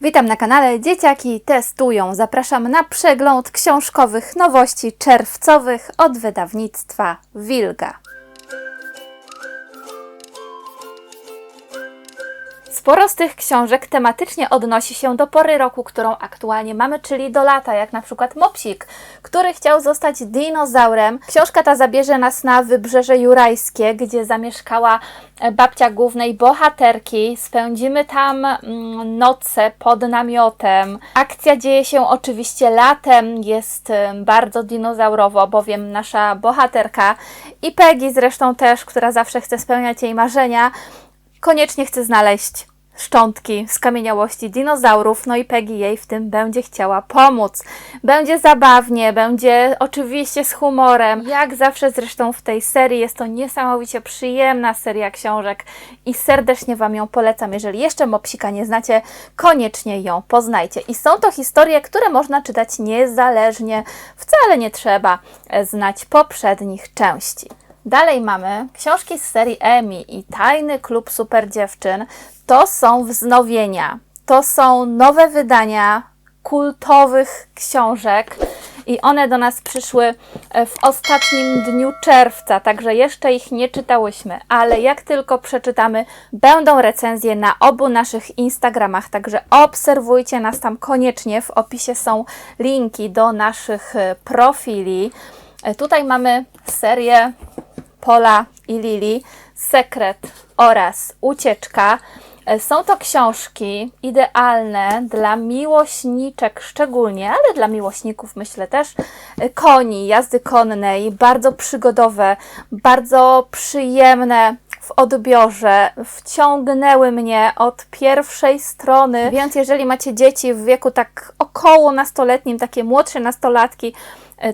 Witam na kanale Dzieciaki Testują. Zapraszam na przegląd książkowych nowości czerwcowych od wydawnictwa Wilga. Sporo z tych książek tematycznie odnosi się do pory roku, którą aktualnie mamy, czyli do lata, jak na przykład Mopsik, który chciał zostać dinozaurem. Książka ta zabierze nas na Wybrzeże Jurajskie, gdzie zamieszkała e, babcia głównej bohaterki. Spędzimy tam mm, noce pod namiotem. Akcja dzieje się oczywiście latem, jest e, bardzo dinozaurowo, bowiem nasza bohaterka i Peggy zresztą też, która zawsze chce spełniać jej marzenia, koniecznie chce znaleźć szczątki skamieniałości dinozaurów, no i Peggy jej w tym będzie chciała pomóc. Będzie zabawnie, będzie oczywiście z humorem. Jak zawsze zresztą w tej serii jest to niesamowicie przyjemna seria książek i serdecznie Wam ją polecam. Jeżeli jeszcze Mopsika nie znacie, koniecznie ją poznajcie. I są to historie, które można czytać niezależnie. Wcale nie trzeba znać poprzednich części. Dalej mamy książki z serii Emi i Tajny Klub Super Dziewczyn. To są wznowienia, to są nowe wydania kultowych książek i one do nas przyszły e, w ostatnim dniu czerwca, także jeszcze ich nie czytałyśmy, ale jak tylko przeczytamy, będą recenzje na obu naszych Instagramach, także obserwujcie nas tam koniecznie. W opisie są linki do naszych e, profili. E, Tutaj mamy serię Pola i Lili, Sekret oraz Ucieczka. E, Są to książki idealne dla miłośniczek szczególnie, ale dla miłośników myślę też e, koni, jazdy konnej, bardzo przygodowe, bardzo przyjemne w odbiorze, wciągnęły mnie od pierwszej strony, więc jeżeli macie dzieci w wieku tak około nastoletnim, takie młodsze nastolatki,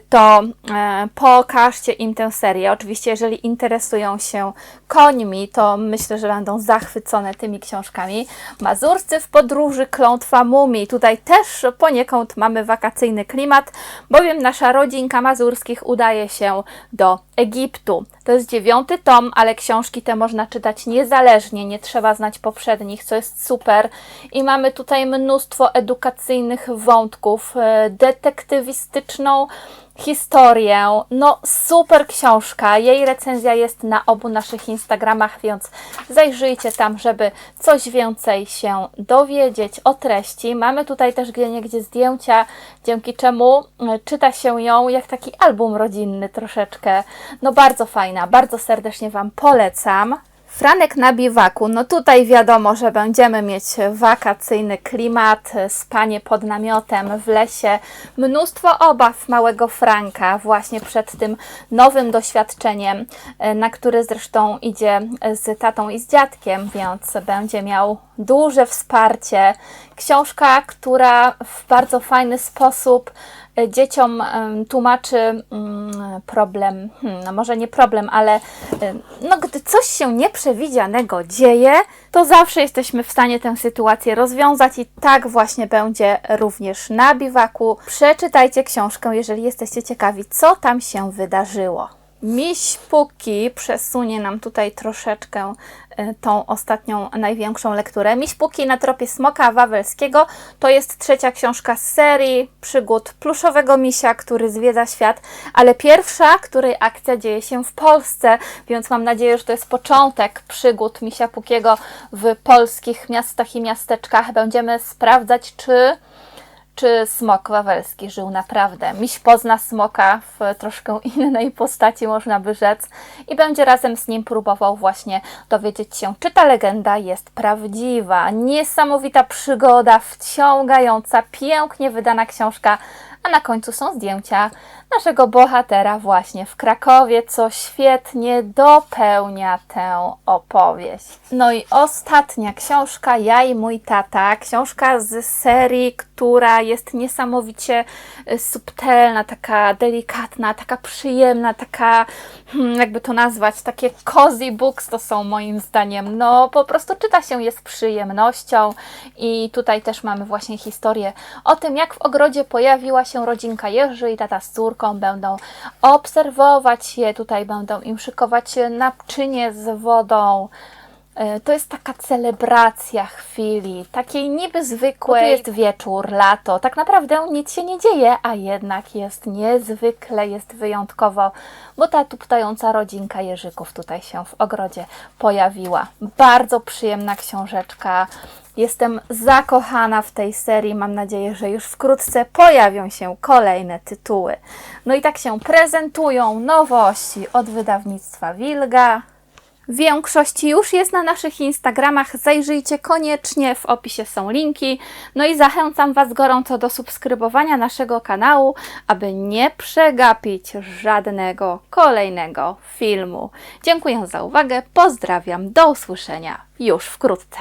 to e, pokażcie im tę serię. Oczywiście, jeżeli interesują się końmi, to myślę, że będą zachwycone tymi książkami. Mazurscy w podróży, klątwa mumii. Tutaj też poniekąd mamy wakacyjny klimat, bowiem nasza rodzinka mazurskich udaje się do Egiptu. To jest dziewiąty tom, ale książki te można czytać niezależnie, nie trzeba znać poprzednich, co jest super. I mamy tutaj mnóstwo edukacyjnych wątków, e, detektywistyczną historię. No, super książka. Jej recenzja jest na obu naszych Instagramach, więc zajrzyjcie tam, żeby coś więcej się dowiedzieć o treści. Mamy tutaj też gdzie niegdzie zdjęcia, dzięki czemu e, czyta się ją jak taki album rodzinny troszeczkę. No, bardzo fajna, bardzo serdecznie Wam polecam. Franek na biwaku. No tutaj wiadomo, że będziemy mieć wakacyjny klimat, spanie pod namiotem w lesie. Mnóstwo obaw małego Franka właśnie przed tym nowym doświadczeniem, e, na który zresztą idzie z tatą i z dziadkiem, więc będzie miał duże wsparcie. Książka, która w bardzo fajny sposób dzieciom em, tłumaczy mm, problem, hmm, no może nie problem, ale em, no gdy coś się nieprzewidzianego dzieje, to zawsze jesteśmy w stanie tę sytuację rozwiązać i tak właśnie będzie również na biwaku. Przeczytajcie książkę, jeżeli jesteście ciekawi, co tam się wydarzyło. Miś Puki przesunie nam tutaj troszeczkę e, tą ostatnią, największą lekturę. Miś Puki na tropie Smoka Wawelskiego to jest trzecia książka z serii przygód pluszowego misia, który zwiedza świat, ale pierwsza, której akcja dzieje się w Polsce, więc mam nadzieję, że to jest początek przygód misia Pukiego w polskich miastach i miasteczkach. Będziemy sprawdzać, czy czy smok wawelski żył naprawdę. Miś pozna smoka w troszkę innej postaci, można by rzec, i będzie razem z nim próbował właśnie dowiedzieć się, czy ta legenda jest prawdziwa. Niesamowita przygoda, wciągająca, pięknie wydana książka, a na końcu są zdjęcia naszego bohatera właśnie w Krakowie, co świetnie dopełnia tę opowieść. No i ostatnia książka, Ja i mój tata, książka z serii, która jest niesamowicie y, subtelna, taka delikatna, taka przyjemna, taka, hmm, jakby to nazwać, takie cozy books to są moim zdaniem. No po prostu czyta się je z przyjemnością i tutaj też mamy właśnie historię o tym, jak w ogrodzie pojawiła się rodzinka Jerzy i tata z córką będą obserwować je, tutaj będą im szykować naczynie z wodą. E, To jest taka celebracja chwili, takiej niby zwykłej. Tu jest wieczór, lato, tak naprawdę nic się nie dzieje, a jednak jest niezwykle, jest wyjątkowo, bo ta tuptająca rodzinka jeżyków tutaj się w ogrodzie pojawiła. Bardzo przyjemna książeczka. Jestem zakochana w tej serii. Mam nadzieję, że już wkrótce pojawią się kolejne tytuły. No i tak się prezentują nowości od wydawnictwa Wilga. Większość już jest na naszych Instagramach. Zajrzyjcie koniecznie, w opisie są linki. No i zachęcam Was gorąco do subskrybowania naszego kanału, aby nie przegapić żadnego kolejnego filmu. Dziękuję za uwagę, pozdrawiam, do usłyszenia już wkrótce.